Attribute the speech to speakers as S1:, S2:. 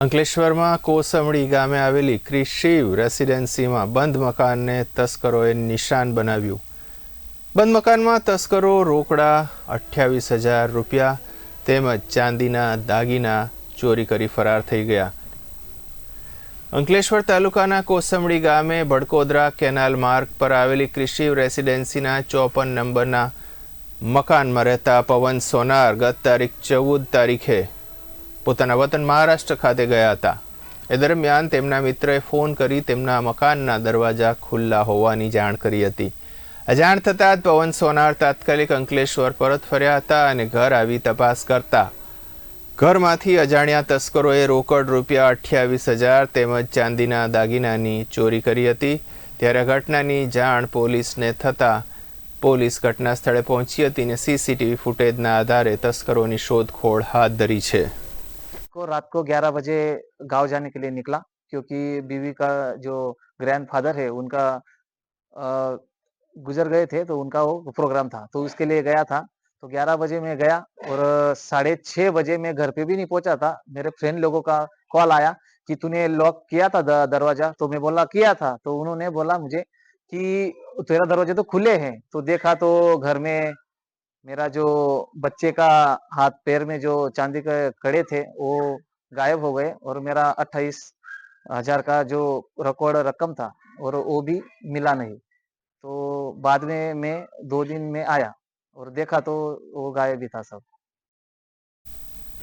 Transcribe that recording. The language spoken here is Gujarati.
S1: અંકલેશ્વરમાં કોસમડી ગામે આવેલી ક્રિશિવ રેસિડેન્સીમાં બંધ મકાનને તસ્કરોએ નિશાન બનાવ્યું. બંધ મકાનમાં તસ્કરો રોકડા અઠ્યાવીસ હજાર રૂપિયા તેમજ ચાંદીના દાગીના ચોરી કરી ફરાર થઈ ગયા. અંકલેશ્વર તાલુકાના કોસમડી ગામે બડકોદરા કેનાલ માર્ગ પર આવેલી ક્રિશિવ રેસિડેન્સીના ચોપન નંબરના મકાનમાં રહેતા પવન સોનાર ગત તારીખ ચૌદ તારીખે પોતાના વતન મહારાષ્ટ્ર ખાતે ગયા હતા. એ દરમિયાન તેમના મિત્રએ ફોન કરી તેમના મકાનના દરવાજા ખુલ્લા હોવાની જાણ કરી હતી. અજાણ થતાં જ પવન સોનાર તાત્કાલિક અંકલેશ્વર પરત ફર્યા હતા અને ઘર આવી તપાસ કરતા. ઘરમાંથી અજાણ્યા તસ્કરોએ રોકડ રૂપિયા અઠ્યાવીસ હજાર તેમજ ચાંદીના દાગીનાની ચોરી કરી હતી. ત્યારે ઘટનાની જાણ પોલીસને થતાં પોલીસ ઘટના સ્થળે પહોંચી હતી અને સીસીટીવી ફૂટેજના આધારે તસ્કરોની શોધખોળ હાથ ધરી છે.
S2: को रात को 11 बजे गाँव जाने के लिए निकला, क्योंकि बीवी का जो ग्रैंडफादर है, उनका गुजर गए थे तो उनका वो प्रोग्राम था। तो उसके लिए गया था। तो 11 बजे मैं गया और साढ़े छह बजे मैं घर पे भी नहीं पहुँचा था। मेरे फ्रेंड लोगों का कॉल आया कि तूने लॉक किया था दरवाज़ा? तो मैं बोला, किया था। तो उन्होंने बोला मुझे कि, तेरा दरवाजे तो खुले हैं। तो देखा तो घर में मेरा जो बच्चे का हाथ पैर में जो चांदी के कड़े थे, वो गायब हो गए और मेरा अट्ठाईस हज़ार का जो रिकॉर्ड रकम था और वो भी मिला नहीं। तो बाद में मैं दो दिन में आया और देखा तो वो गायब ही था सब।